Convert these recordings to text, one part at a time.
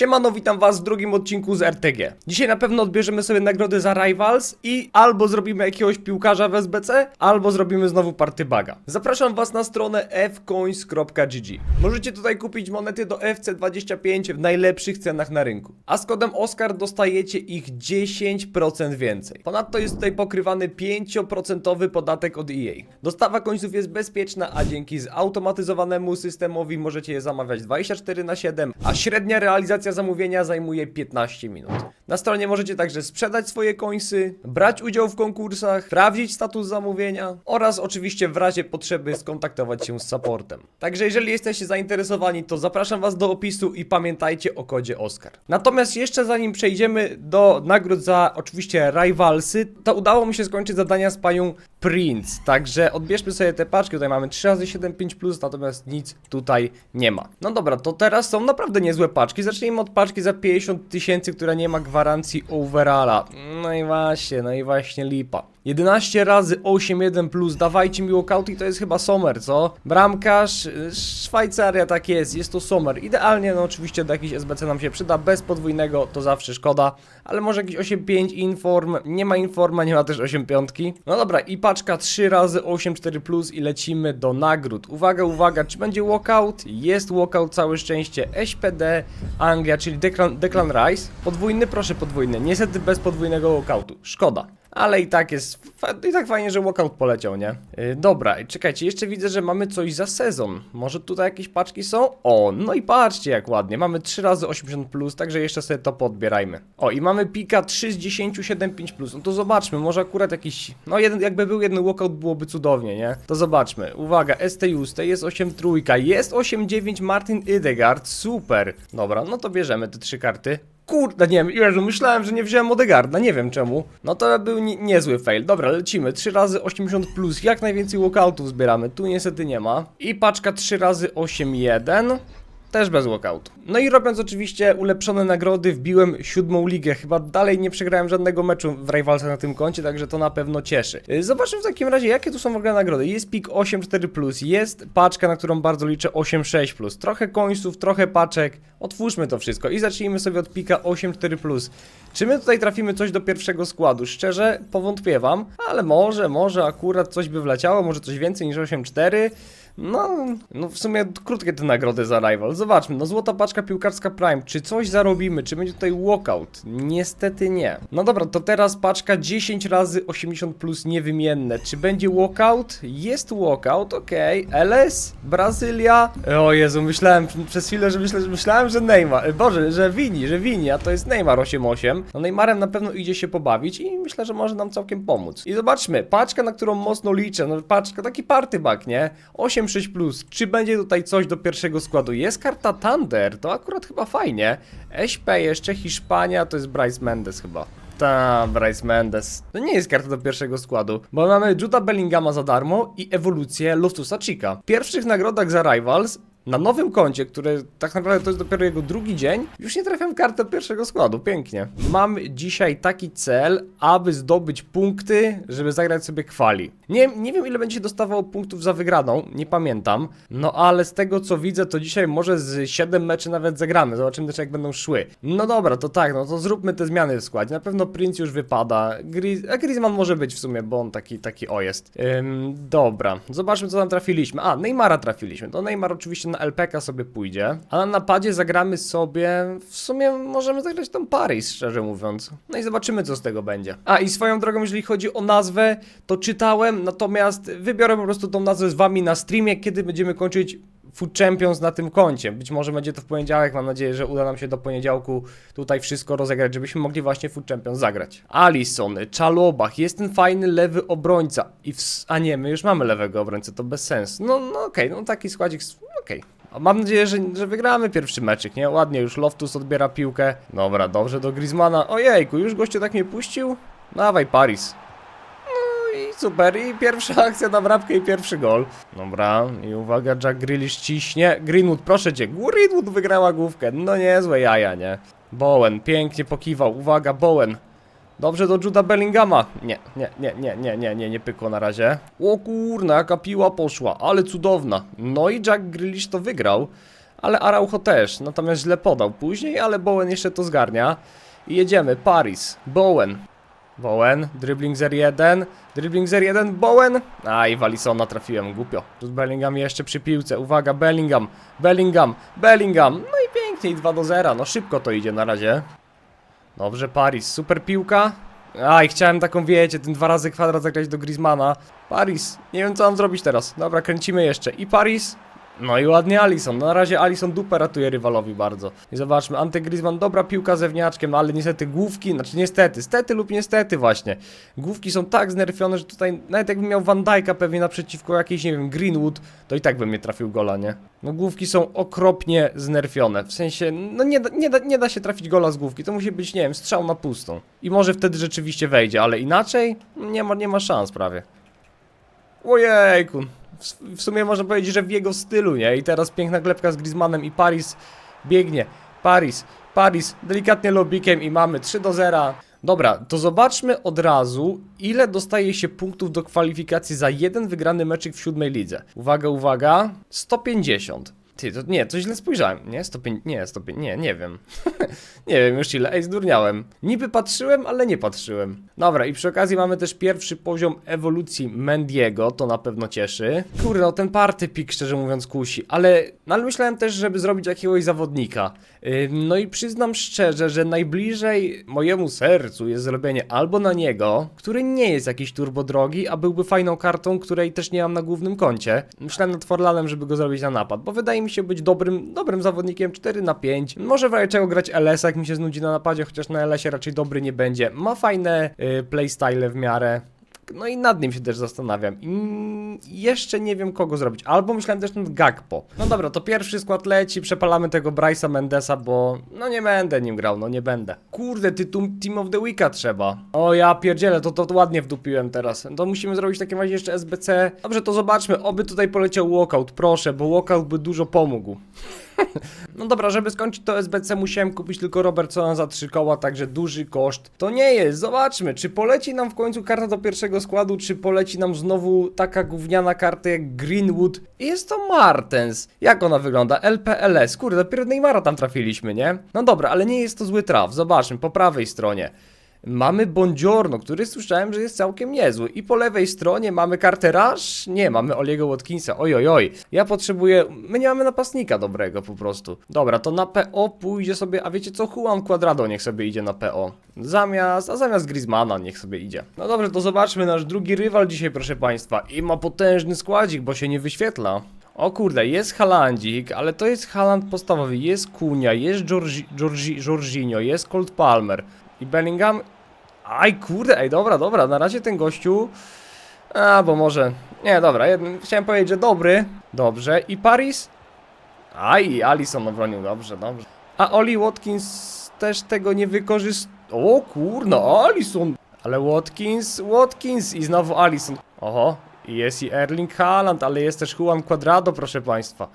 Siemano, witam was w drugim odcinku z RTG. Dzisiaj na pewno odbierzemy sobie nagrody za Rivals i albo zrobimy jakiegoś piłkarza w SBC, albo zrobimy znowu partybaga. Zapraszam was na stronę fcoins.gg. Możecie tutaj kupić monety do FC25 w najlepszych cenach na rynku. A z kodem OSCAR dostajecie ich 10% więcej. Ponadto jest tutaj pokrywany 5% podatek od EA. Dostawa końców jest bezpieczna, a dzięki zautomatyzowanemu systemowi możecie je zamawiać 24 na 7, a średnia realizacja zamówienia zajmuje 15 minut. Na stronie możecie także sprzedać swoje końsy, brać udział w konkursach, sprawdzić status zamówienia oraz oczywiście w razie potrzeby skontaktować się z supportem. Także jeżeli jesteście zainteresowani, to zapraszam was do opisu i pamiętajcie o kodzie OSCAR. Natomiast jeszcze zanim przejdziemy do nagród za oczywiście Rivalsy, to udało mi się skończyć zadania z panią Prince. Także odbierzmy sobie te paczki. Tutaj mamy 3 razy 7 5 plus, natomiast nic tutaj nie ma. No dobra, to teraz są naprawdę niezłe paczki. Zacznijmy od paczki za 50 tysięcy, która nie ma gwarancji overalla. No i właśnie, no i właśnie lipa. 11 razy 8-1 plus, dawajcie mi walkout i to jest chyba Sommer, co? Bramkarz, y, Szwajcaria tak jest, jest to Sommer. Idealnie, no oczywiście do jakiejś SBC nam się przyda, bez podwójnego to zawsze szkoda, ale może jakiś 8-5 inform, nie ma informa, nie ma też 8-5. No dobra, i paczka 3 razy 8-4 plus i lecimy do nagród. Uwaga, uwaga, czy będzie walkout? Jest walkout, całe szczęście. SPD, Anglia, czyli Declan, Declan Rice. Podwójny, proszę podwójny, niestety bez podwójnego walkoutu, szkoda. Ale i tak jest, i tak fajnie, że walkout poleciał, nie? Yy, dobra, czekajcie, jeszcze widzę, że mamy coś za sezon. Może tutaj jakieś paczki są? O, no i patrzcie jak ładnie, mamy 3 razy 80+, plus, także jeszcze sobie to podbierajmy. O, i mamy pika 3 z 10, 7, 5+, plus. no to zobaczmy, może akurat jakiś, no jeden, jakby był jeden walkout byłoby cudownie, nie? To zobaczmy, uwaga, ST Juste jest 8 trójka, jest 8 9 Martin Idegard, super. Dobra, no to bierzemy te trzy karty. Kurde, nie wiem, Jezu, myślałem, że nie wziąłem Odegarda, nie wiem czemu. No to był ni niezły fail. Dobra, lecimy. 3 razy 80 plus, jak najwięcej walkoutów zbieramy. Tu niestety nie ma. I paczka 3 razy 8-1. Też bez walkoutu. No i robiąc oczywiście ulepszone nagrody, wbiłem siódmą ligę. Chyba dalej nie przegrałem żadnego meczu w Rivalsach na tym koncie, także to na pewno cieszy. Yy, Zobaczmy w takim razie, jakie tu są w ogóle nagrody. Jest pik 8.4+, jest paczka, na którą bardzo liczę 8.6+, trochę końców, trochę paczek. Otwórzmy to wszystko i zacznijmy sobie od pika 8.4+. Czy my tutaj trafimy coś do pierwszego składu? Szczerze, powątpiewam, ale może, może akurat coś by wleciało, może coś więcej niż 8.4. No, no w sumie krótkie te nagrody za Rival. Zobaczmy, no złota paczka piłkarska Prime. Czy coś zarobimy? Czy będzie tutaj walkout? Niestety nie. No dobra, to teraz paczka 10 razy 80 plus niewymienne. Czy będzie walkout? Jest walkout, okej. LS? Brazylia? O Jezu, myślałem przez chwilę, że myślałem, że Neymar. Boże, że Vini, że Vini, a to jest Neymar 8-8. No Neymarem na pewno idzie się pobawić i myślę, że może nam całkiem pomóc. I zobaczmy, paczka, na którą mocno liczę, no paczka, taki party bug, nie? 8-6 plus. Czy będzie tutaj coś do pierwszego składu? Jest karta Thunder, to akurat chyba fajnie. SP jeszcze, Hiszpania, to jest Bryce Mendes chyba. Ta, Bryce Mendes. To nie jest karta do pierwszego składu, bo mamy Juda Bellingama za darmo i ewolucję Loftusa Chica. W pierwszych nagrodach za Rivals na nowym koncie, które tak naprawdę to jest dopiero jego drugi dzień, już nie trafiam kartę pierwszego składu. Pięknie. Mam dzisiaj taki cel, aby zdobyć punkty, żeby zagrać sobie kwali. Nie, nie wiem, ile będzie dostawało punktów za wygraną, nie pamiętam. No ale z tego co widzę, to dzisiaj może z 7 meczy nawet zagramy. Zobaczymy też, jak będą szły. No dobra, to tak, no to zróbmy te zmiany w składzie. Na pewno Prince już wypada. Gris a Griezmann może być w sumie, bo on taki, taki o jest. Ym, dobra, zobaczmy, co tam trafiliśmy. A, Neymara trafiliśmy. To Neymar oczywiście na LPK sobie pójdzie. A na napadzie zagramy sobie. W sumie możemy zagrać tą Paris, szczerze mówiąc. No i zobaczymy, co z tego będzie. A i swoją drogą, jeżeli chodzi o nazwę, to czytałem, natomiast wybiorę po prostu tą nazwę z wami na streamie, kiedy będziemy kończyć Food Champions na tym koncie. Być może będzie to w poniedziałek. Mam nadzieję, że uda nam się do poniedziałku tutaj wszystko rozegrać, żebyśmy mogli właśnie Food Champions zagrać. Alison, Czalobach, jest ten fajny lewy obrońca. I w... A nie, my już mamy lewego obrońcę, to bez sensu. No, no okej, no taki składzik, okej. A Mam nadzieję, że, że wygramy pierwszy meczyk, nie? Ładnie, już Loftus odbiera piłkę. Dobra, dobrze do Griezmana. Ojejku, już gościu tak mnie puścił? Dawaj, Paris. No i super, i pierwsza akcja na bramkę i pierwszy gol. Dobra, i uwaga, Jack Grealish ciśnie. Greenwood, proszę cię, Greenwood wygrała główkę. No niezłe jaja, nie? Bowen, pięknie pokiwał. Uwaga, Bowen. Dobrze do Juda Bellingama. Nie, nie, nie, nie, nie, nie, nie, nie pykło na razie. O kurna, jaka piła poszła, ale cudowna. No i Jack Grealish to wygrał. ale Araujo też, natomiast źle podał później, ale Bowen jeszcze to zgarnia. I jedziemy, Paris, Bowen, Bowen, dribbling 0-1, dribbling 0-1, Bowen. A i Walisona trafiłem, głupio. Tu Bellingham jeszcze przy piłce, uwaga, Bellingham, Bellingham, Bellingham. No i pięknie, i 2 do 0, no szybko to idzie na razie. Dobrze, Paris, super piłka. Aj, chciałem taką, wiecie, ten dwa razy kwadrat zagrać do Griezmana. Paris, nie wiem co mam zrobić teraz. Dobra, kręcimy jeszcze. I Paris. No i ładnie Alison. Na razie Alison dupę ratuje rywalowi bardzo. I zobaczmy, Ante Griezmann, dobra piłka zewniaczkiem, no ale niestety główki, znaczy niestety, stety lub niestety właśnie. Główki są tak znerfione, że tutaj nawet jakbym miał Van Dijk'a pewnie naprzeciwko jakiejś, nie wiem, Greenwood, to i tak bym nie trafił gola, nie? No główki są okropnie znerfione, w sensie, no nie da, nie, da, nie da się trafić gola z główki, to musi być, nie wiem, strzał na pustą. I może wtedy rzeczywiście wejdzie, ale inaczej nie ma, nie ma szans prawie. Ojejku, w, sumie można powiedzieć, że w jego stylu, nie? I teraz piękna klepka z Griezmannem i Paris biegnie. Paris, Paris, delikatnie lobikiem i mamy 3 do 0. Dobra, to zobaczmy od razu, ile dostaje się punktów do kwalifikacji za jeden wygrany meczyk w siódmej lidze. Uwaga, uwaga, 150. Ty, to nie, to źle spojrzałem. Nie, 105, nie, 105, nie, nie wiem. nie wiem już ile, ej, zdurniałem. Niby patrzyłem, ale nie patrzyłem. Dobra, i przy okazji mamy też pierwszy poziom ewolucji Mendiego, to na pewno cieszy. Kurde, no ten party pik, szczerze mówiąc, kusi, ale, no, ale myślałem też, żeby zrobić jakiegoś zawodnika. Ym, no i przyznam szczerze, że najbliżej mojemu sercu jest zrobienie albo na niego, który nie jest jakiś turbo drogi, a byłby fajną kartą, której też nie mam na głównym koncie. Myślałem nad Forlanem, żeby go zrobić na napad, bo wydaje mi się być dobrym, dobrym zawodnikiem 4 na 5. Może w czego grać LS, jak mi się znudzi na napadzie, chociaż na LS-ie raczej dobry nie będzie. Ma fajne y, playstyle w miarę. No i nad nim się też zastanawiam. I jeszcze nie wiem kogo zrobić. Albo myślałem też nad Gakpo. No dobra, to pierwszy skład leci, przepalamy tego Bryce'a Mendesa, bo no nie będę nim grał, no nie będę. Kurde, tytuł Team of the Weeka trzeba. O ja pierdzielę, to, to ładnie wdupiłem teraz. To musimy zrobić w takim razie jeszcze SBC. Dobrze, to zobaczmy, oby tutaj poleciał walkout, proszę, bo walkout by dużo pomógł. No dobra, żeby skończyć to SBC musiałem kupić tylko Robertsona za 3 koła, także duży koszt. To nie jest, zobaczmy, czy poleci nam w końcu karta do pierwszego składu, czy poleci nam znowu taka gówniana karta jak Greenwood. Jest to Martens. Jak ona wygląda? LPLS. Kurde, dopiero Neymara tam trafiliśmy, nie? No dobra, ale nie jest to zły traf. Zobaczmy, po prawej stronie. Mamy Bongiorno, który słyszałem, że jest całkiem niezły. I po lewej stronie mamy Rush? Nie, mamy Oliego Watkinsa. Oj, oj, oj. Ja potrzebuję... My nie mamy napastnika dobrego po prostu. Dobra, to na PO pójdzie sobie... A wiecie co? Juan Quadrado niech sobie idzie na PO. Zamiast... A zamiast Griezmana niech sobie idzie. No dobrze, to zobaczmy nasz drugi rywal dzisiaj, proszę państwa. I ma potężny składzik, bo się nie wyświetla. O kurde, jest Halandzik, ale to jest Haland podstawowy. Jest Kunia, jest Georgi, Georgi, Jorginho, jest Colt Palmer. I Bellingham. Aj, kurde, ej, dobra, dobra, na razie ten gościu. A, bo może. Nie, dobra, chciałem powiedzieć, że dobry. Dobrze. I Paris? Aj, i Alisson obronił, dobrze, dobrze. A Oli Watkins też tego nie wykorzystał. O kurno, Alisson. Ale Watkins, Watkins i znowu Alisson. Oho, jest i Erling Haaland, ale jest też Juan Quadrado, proszę państwa.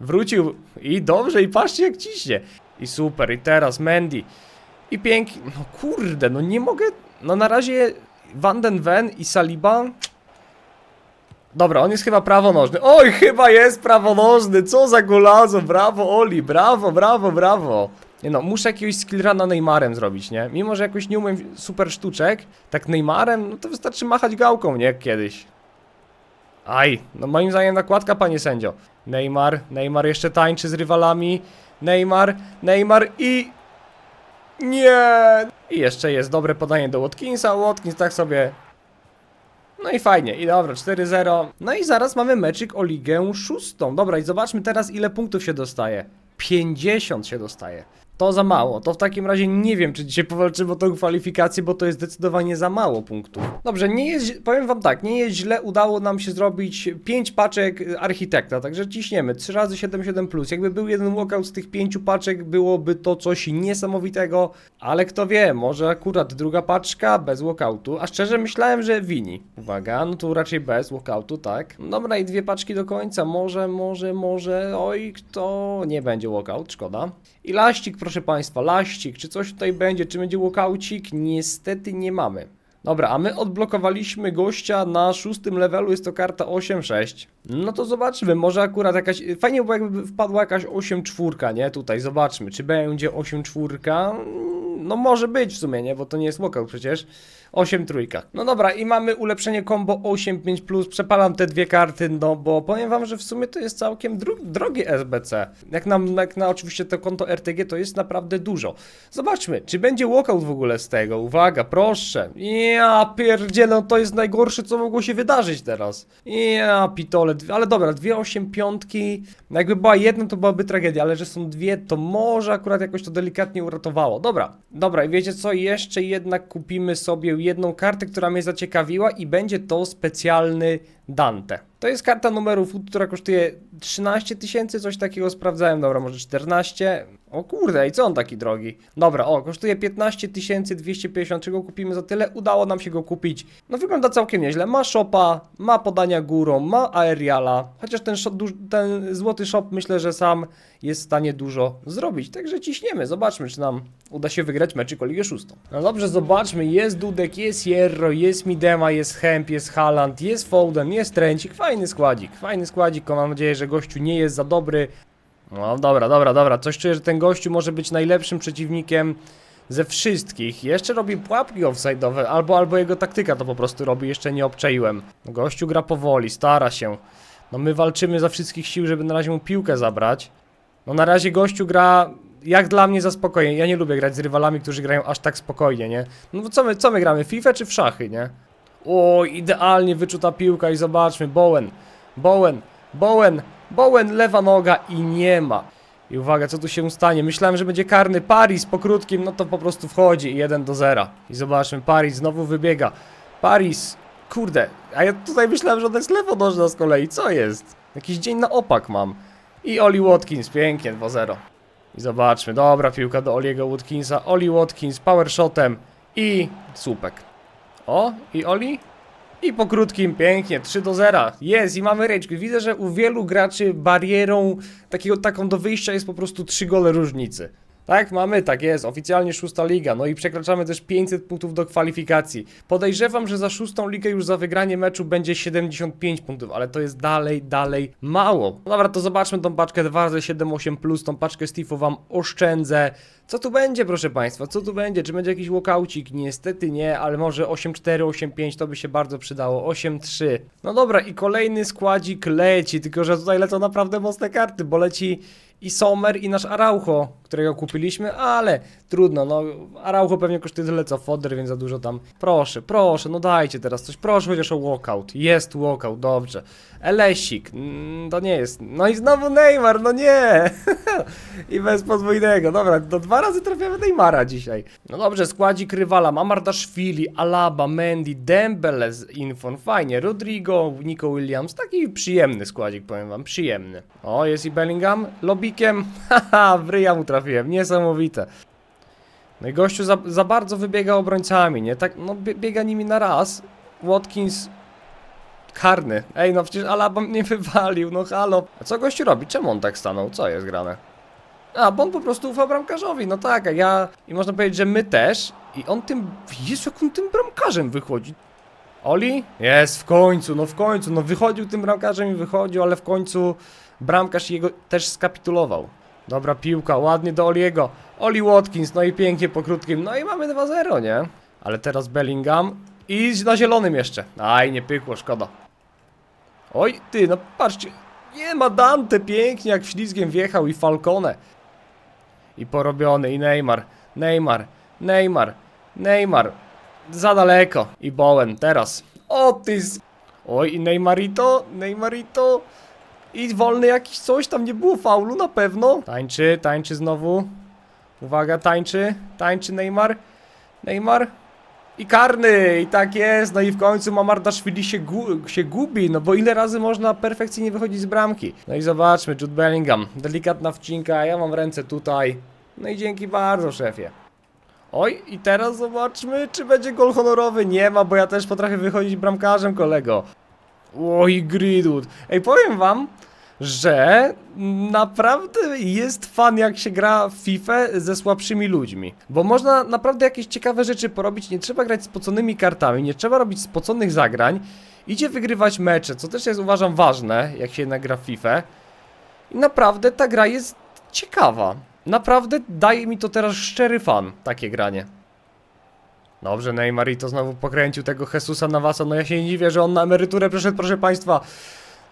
Wrócił i dobrze, i patrzcie jak ciśnie. I super, i teraz Mendy. I pięknie, no kurde, no nie mogę, no na razie Van den Ven i Saliba. Dobra, on jest chyba prawonożny. Oj, chyba jest prawonożny, co za golazo, brawo Oli, brawo, brawo, brawo. Nie no, muszę jakiegoś skillruna Neymarem zrobić, nie? Mimo, że jakoś nie umiem super sztuczek, tak Neymarem, no to wystarczy machać gałką, nie? Kiedyś. Aj, no moim zdaniem nakładka, panie sędzio. Neymar, Neymar jeszcze tańczy z rywalami. Neymar, Neymar i... Nie! I jeszcze jest dobre podanie do Watkinsa. Watkins tak sobie. No i fajnie, i dobra, 4-0. No i zaraz mamy meczyk o ligę szóstą. Dobra, i zobaczmy teraz, ile punktów się dostaje. 50 się dostaje. To za mało. To w takim razie nie wiem, czy dzisiaj powalczymy o tą kwalifikację, bo to jest zdecydowanie za mało punktów. Dobrze, nie jest, powiem wam tak, nie jest źle, udało nam się zrobić 5 paczek architekta, także ciśniemy. 3 razy 7, 7 plus. Jakby był jeden walkout z tych 5 paczek, byłoby to coś niesamowitego, ale kto wie, może akurat druga paczka bez walkoutu, a szczerze myślałem, że wini. Uwaga, no tu raczej bez walkoutu, tak. Dobra, i dwie paczki do końca, może, może, może, oj, kto nie będzie walkout, szkoda. I laścik, proszę Państwa, laścik, czy coś tutaj będzie, czy będzie walkoucik? Niestety nie mamy. Dobra, a my odblokowaliśmy gościa na szóstym levelu, jest to karta 8-6. No to zobaczymy, może akurat jakaś... Fajnie było jakby wpadła jakaś 8-4, nie? Tutaj, zobaczmy, czy będzie 8-4? No może być w sumie, nie? Bo to nie jest walkout przecież. 8 trójka. No dobra, i mamy ulepszenie combo 8-5+, plus. przepalam te dwie karty, no bo powiem wam, że w sumie to jest całkiem dro drogie SBC. Jak na, jak na oczywiście to konto RTG to jest naprawdę dużo. Zobaczmy, czy będzie walkout w ogóle z tego. Uwaga, proszę. Ja pierdzielę, to jest najgorsze, co mogło się wydarzyć teraz. Ja pitole, dwie- ale dobra, dwie 8 piątki. No Jakby była jedna, to byłaby tragedia, ale że są dwie, to może akurat jakoś to delikatnie uratowało. Dobra, dobra, i wiecie co? Jeszcze jednak kupimy sobie jedną kartę, która mnie zaciekawiła i będzie to specjalny Dante. To jest karta numerów, która kosztuje 13 tysięcy, coś takiego sprawdzałem, dobra, może 14. O kurde, i co on taki drogi? Dobra, o, kosztuje 15 250, czego kupimy za tyle? Udało nam się go kupić. No wygląda całkiem nieźle. Ma shopa, ma podania górą, ma aeriala, chociaż ten, ten złoty shop myślę, że sam jest w stanie dużo zrobić. Także ciśniemy, zobaczmy, czy nam uda się wygrać meczyk o Ligę Szóstą. No dobrze, zobaczmy, jest Dudek, jest Jerro, jest Midema, jest Hemp, jest Haaland, jest Foden, jest Trencik, fajny składzik, fajny składzik, mam nadzieję, że gościu nie jest za dobry. No dobra, dobra, dobra, coś czuję, że ten gościu może być najlepszym przeciwnikiem ze wszystkich. Jeszcze robi pułapki offside'owe, albo, albo jego taktyka to po prostu robi, jeszcze nie obczaiłem. Gościu gra powoli, stara się. No my walczymy za wszystkich sił, żeby na razie mu piłkę zabrać. No na razie gościu gra jak dla mnie za spokojnie. Ja nie lubię grać z rywalami, którzy grają aż tak spokojnie, nie? No co my, co my gramy? FIFA czy w szachy, nie? O, idealnie wyczuta piłka i zobaczmy, Bowen, Bowen, Bowen, Bowen, lewa noga i nie ma. I uwaga, co tu się stanie? Myślałem, że będzie karny Paris po krótkim, no to po prostu wchodzi i 1 do 0. I zobaczmy, Paris znowu wybiega. Paris, kurde, a ja tutaj myślałem, że ona jest lewonożna z kolei, co jest? Jakiś dzień na opak mam. I Oli Watkins, pięknie, 2-0. I zobaczmy, dobra piłka do Oliego Watkinsa, Oli Watkins power shotem i słupek. O, i Oli? I po krótkim, pięknie, 3 do 0. Jest i mamy quit. Widzę, że u wielu graczy barierą takiego, taką do wyjścia jest po prostu 3 gole różnicy. Tak, mamy, tak jest, oficjalnie szósta liga, no i przekraczamy też 500 punktów do kwalifikacji. Podejrzewam, że za szóstą ligę już za wygranie meczu będzie 75 punktów, ale to jest dalej, dalej mało. No dobra, to zobaczmy tą paczkę 2 razy 7-8+, plus, tą paczkę Steve'u wam oszczędzę. Co tu będzie, proszę Państwa, co tu będzie? Czy będzie jakiś walkaucik? Niestety nie, ale może 8-4, 8-5 to by się bardzo przydało, 8-3. No dobra, i kolejny składzik leci, tylko że tutaj lecą naprawdę mocne karty, bo leci i Sommer i nasz Araujo, którego kupiliśmy, ale trudno, no Araujo pewnie kosztuje tyle co Fodder, więc za dużo tam. Proszę, proszę, no dajcie teraz coś, proszę chociaż o walkout. Jest walkout, dobrze. Elesik, mm, to nie jest. No i znowu Neymar, no nie! I bez podwójnego, dobra, to dwa razy trafiamy Neymara dzisiaj. No dobrze, składzik rywala, Mamardaszwili, Alaba, Mendy, Dembele z Infon, fajnie, Rodrigo, Nico Williams, taki przyjemny składzik, powiem wam, przyjemny. O, jest i Bellingham, lobikiem, haha, w ryja mu trafiłem, niesamowite. No i gościu za, za bardzo wybiega obrońcami, nie? Tak, no bie, biega nimi na raz. Watkins karny. Ej, no przecież Alaba mnie wywalił, no halo. A co gościu robi? Czemu on tak stanął? Co jest grane? A, bo on po prostu ufa bramkarzowi, no tak, a ja... I można powiedzieć, że my też. I on tym... Jezu, jak on tym bramkarzem wychodzi. Oli? Jest, w końcu, no w końcu, no wychodził tym bramkarzem i wychodził, ale w końcu bramkarz jego też skapitulował. Dobra piłka, ładnie do Oliego. Oli Watkins, no i pięknie po krótkim, no i mamy 2-0, nie? Ale teraz Bellingham i na zielonym jeszcze. Aj, nie pykło, szkoda. Oj, ty, no patrzcie. Nie ma Dante, pięknie jak ślizgiem wjechał i Falcone. I porobiony, i Neymar, Neymar, Neymar, Neymar. Za daleko. I Bowen, teraz. O ty z... Oj, i Neymarito, Neymarito. I wolny jakiś coś, tam nie było faulu na pewno. Tańczy, tańczy znowu. Uwaga, tańczy, tańczy Neymar. Neymar. I karny, i tak jest, no i w końcu Mamardaszwili się, gu się gubi, no bo ile razy można perfekcyjnie wychodzić z bramki. No i zobaczmy, Jude Bellingham, delikatna wcinka, ja mam ręce tutaj. No i dzięki bardzo, szefie. Oj, i teraz zobaczmy, czy będzie gol honorowy. Nie ma, bo ja też potrafię wychodzić bramkarzem, kolego. Oj, Gridwood. Ej, powiem wam, że naprawdę jest fan jak się gra w FIFA ze słabszymi ludźmi. Bo można naprawdę jakieś ciekawe rzeczy porobić, nie trzeba grać spoconymi kartami, nie trzeba robić spoconych zagrań. Idzie wygrywać mecze, co też jest uważam ważne, jak się nagra FIFA. I naprawdę ta gra jest ciekawa. Naprawdę daje mi to teraz szczery fan, takie granie. Dobrze, Neymar i to znowu pokręcił tego Jesusa Navasa. No ja się nie dziwię, że on na emeryturę przeszedł, proszę państwa.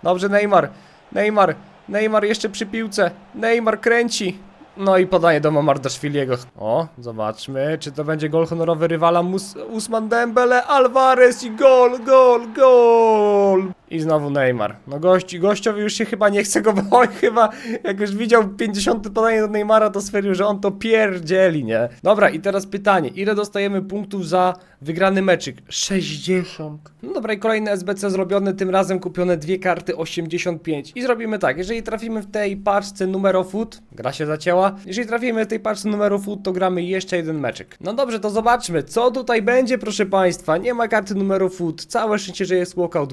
Dobrze, Neymar. Neymar. Neymar jeszcze przy piłce. Neymar kręci. No i podaje do Mamardaszwiliego. O, zobaczmy, czy to będzie gol honorowy rywala Mus Usman Dembele, Alvarez i gol, gol, gol. I znowu Neymar. No gości, gościowi już się chyba nie chce go, bo on chyba jak już widział 50 podanie do Neymara, to stwierdził, że on to pierdzieli, nie? Dobra, i teraz pytanie, ile dostajemy punktów za wygrany meczyk? 60. No dobra, i kolejny SBC zrobiony, tym razem kupione dwie karty 85. I zrobimy tak, jeżeli trafimy w tej paczce numero food, gra się zacięła, jeżeli trafimy w tej paczce numero food, to gramy jeszcze jeden meczyk. No dobrze, to zobaczmy, co tutaj będzie, proszę Państwa. Nie ma karty numeru food, całe szczęście, że jest walkout,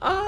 a...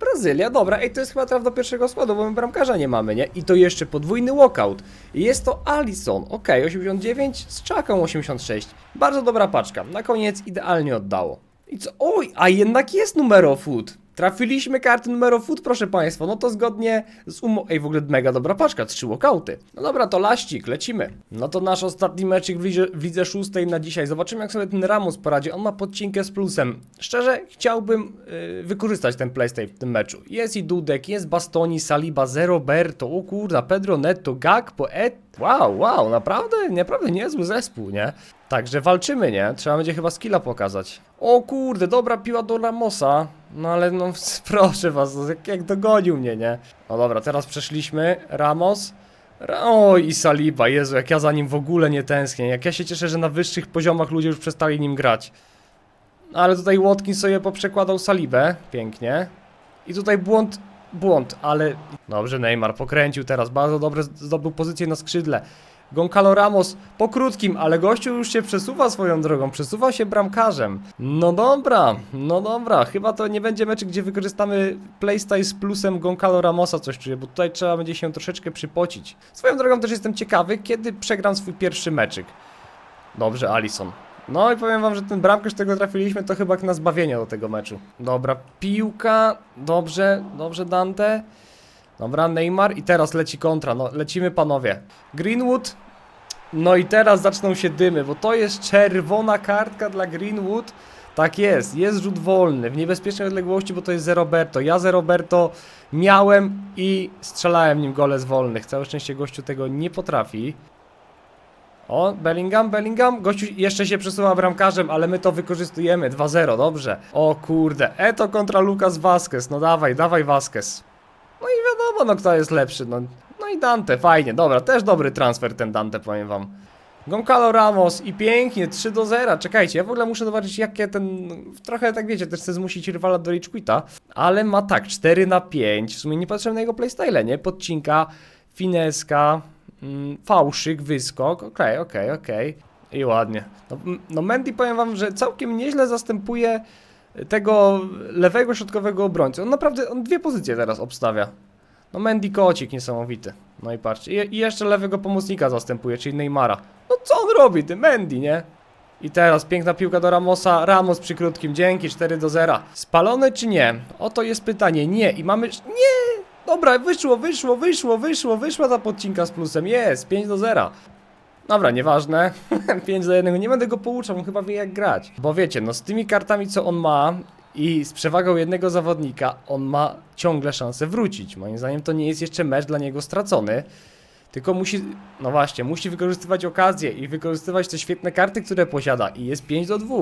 Brazylia, dobra, ej, to jest chyba traf do pierwszego składu, bo my bramkarza nie mamy, nie? I to jeszcze podwójny walkout. Jest to Alisson, ok, 89 z czaką 86. Bardzo dobra paczka, na koniec idealnie oddało. I co? Oj, a jednak jest numero food. Trafiliśmy karty numero food, proszę państwa. No to zgodnie z umową. Ej, w ogóle mega dobra paczka, trzy walkouty. No dobra, to laścik, lecimy. No to nasz ostatni meczyk w lidze, szóstej na dzisiaj. Zobaczymy, jak sobie ten Ramos poradzi. On ma podcinkę z plusem. Szczerze, chciałbym yy, wykorzystać ten playstyle w tym meczu. Jest i Dudek, jest Bastoni, Saliba, Zeroberto, o kurda, Pedro Neto, Gakpo, Et. Wow, wow, naprawdę, naprawdę niezły zespół, nie? Także walczymy, nie? Trzeba będzie chyba skilla pokazać. O kurde, dobra piła do Ramosa. No ale no, proszę was, no, jak, jak dogonił mnie, nie? No dobra, teraz przeszliśmy. Ramos. Ra Oj, i Saliba, Jezu, jak ja za nim w ogóle nie tęsknię. Jak ja się cieszę, że na wyższych poziomach ludzie już przestali nim grać. Ale tutaj Watkins sobie poprzekładał Salibę. Pięknie. I tutaj błąd, błąd, ale... Dobrze, Neymar pokręcił teraz, bardzo dobrze zdobył pozycję na skrzydle. Goncalo Ramos po krótkim, ale gościu już się przesuwa swoją drogą, przesuwa się bramkarzem. No dobra, no dobra, chyba to nie będzie mecz, gdzie wykorzystamy playstyle z plusem Goncalo Ramosa, coś czuję, bo tutaj trzeba będzie się troszeczkę przypocić. Swoją drogą też jestem ciekawy, kiedy przegram swój pierwszy meczyk. Dobrze, Alisson. No i powiem wam, że ten bramkarz, którego trafiliśmy, to chyba na zbawienie do tego meczu. Dobra, piłka, dobrze, dobrze Dante. Dobra, Neymar i teraz leci kontra, no lecimy panowie. Greenwood, no i teraz zaczną się dymy, bo to jest czerwona kartka dla Greenwood. Tak jest, jest rzut wolny, w niebezpiecznej odległości, bo to jest Zeroberto. Ja Zeroberto miałem i strzelałem nim gole z wolnych. Całe szczęście gościu tego nie potrafi. O, Bellingham, Bellingham. Gościu jeszcze się przesuwa bramkarzem, ale my to wykorzystujemy. 2-0, dobrze. O kurde, Eto kontra Lucas Vasquez. No dawaj, dawaj Vasquez. No i wiadomo, no kto jest lepszy. No, no i Dante, fajnie, dobra, też dobry transfer ten Dante, powiem wam. Goncalo Ramos i pięknie, 3 do 0. Czekajcie, ja w ogóle muszę zobaczyć jakie ten... Trochę tak wiecie, też chcę zmusić rywala do rage ale ma tak, 4 na 5. W sumie nie patrzyłem na jego playstyle, nie? Podcinka, fineska, mm, fałszyk, wyskok, okej, okej, okej. I ładnie. No, no powiem wam, że całkiem nieźle zastępuje tego lewego środkowego obrońcy. On naprawdę, on dwie pozycje teraz obstawia. No Mendy kocik niesamowity. No i patrzcie, i, jeszcze lewego pomocnika zastępuje, czyli Neymara. No co on robi, ty Mendy, nie? I teraz piękna piłka do Ramosa. Ramos przy krótkim, dzięki, 4 do 0. Spalony czy nie? Oto jest pytanie. Nie. I mamy. Nie! Dobra, wyszło, wyszło, wyszło, wyszło, wyszła ta podcinka z plusem. Jest, 5 do 0. Dobra, nieważne. 5 do 1. Nie będę go pouczał, on chyba wie jak grać. Bo wiecie, no z tymi kartami co on ma i z przewagą jednego zawodnika, on ma ciągle szansę wrócić. Moim zdaniem to nie jest jeszcze mecz dla niego stracony. Tylko musi, no właśnie, musi wykorzystywać okazję i wykorzystywać te świetne karty, które posiada. I jest 5 do 2.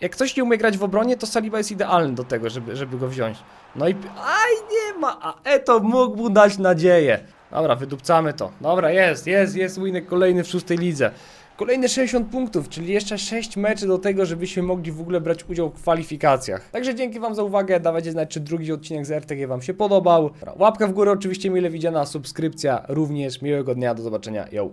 Jak ktoś nie umie grać w obronie, to Saliba jest idealny do tego, żeby, żeby go wziąć. No i. Aj, nie ma! A Eto mógł mu dać nadzieję. Dobra, wydupcamy to. Dobra, jest, jest, jest winek kolejny w szóstej lidze. Kolejne 60 punktów, czyli jeszcze 6 meczy do tego, żebyśmy mogli w ogóle brać udział w kwalifikacjach. Także dzięki Wam za uwagę, dawajcie znać, czy drugi odcinek z RTG Wam się podobał. Łapka w górę oczywiście mile widziana, subskrypcja również. Miłego dnia, do zobaczenia, yo!